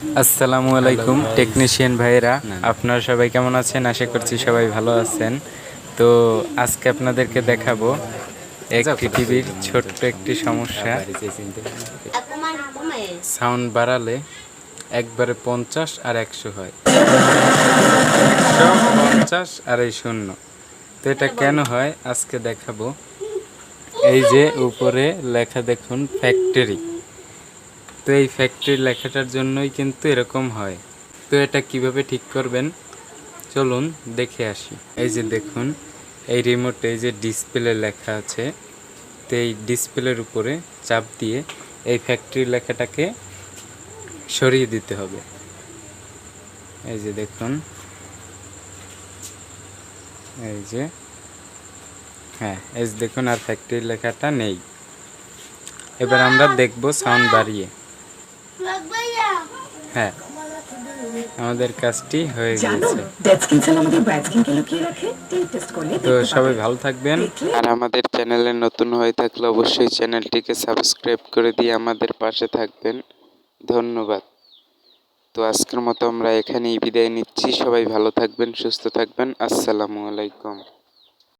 আসসালামু আলাইকুম টেকনিশিয়ান ভাইয়েরা। আপনারা সবাই কেমন আছেন? আশা করছি সবাই ভালো আছেন। তো আজকে আপনাদেরকে দেখাবো একটি টিভির ছোট্ট একটি সমস্যা। সাউন্ড বাড়ালে একবারে পঞ্চাশ আর একশো হয়। একশো পঞ্চাশ আর এই শূন্য। তো এটা কেন হয়? আজকে দেখাবো। এই যে উপরে লেখা দেখুন ফ্যাক্টরি। তো এই ফ্যাক্টরি লেখাটার জন্যই কিন্তু এরকম হয়। তো এটা কীভাবে ঠিক করবেন? চলুন দেখে আসি। এই যে দেখুন, এই রিমোটে এই যে ডিসপ্লে লেখা আছে। তো এই ডিসপ্লের উপরে চাপ দিয়ে এই ফ্যাক্টরি লেখাটাকে সরিয়ে দিতে হবে। এই যে দেখুন। এই যে হ্যাঁ এই দেখুন আর ফ্যাক্টরি লেখাটা নেই। এবার আমরা দেখব সাউন্ড বাড়িয়ে। হ্যাঁ আমাদের কাজটি হয়ে গেছে তো সবাই ভালো থাকবেন। আর আমাদের চ্যানেলে নতুন হয়ে থাকলে অবশ্যই চ্যানেলটিকে সাবস্ক্রাইব করে দিয়ে আমাদের পাশে থাকবেন। ধন্যবাদ। তো আজকের মতো আমরা এখানেই বিদায় নিচ্ছি। সবাই ভালো থাকবেন সুস্থ থাকবেন। আসসালামু আলাইকুম।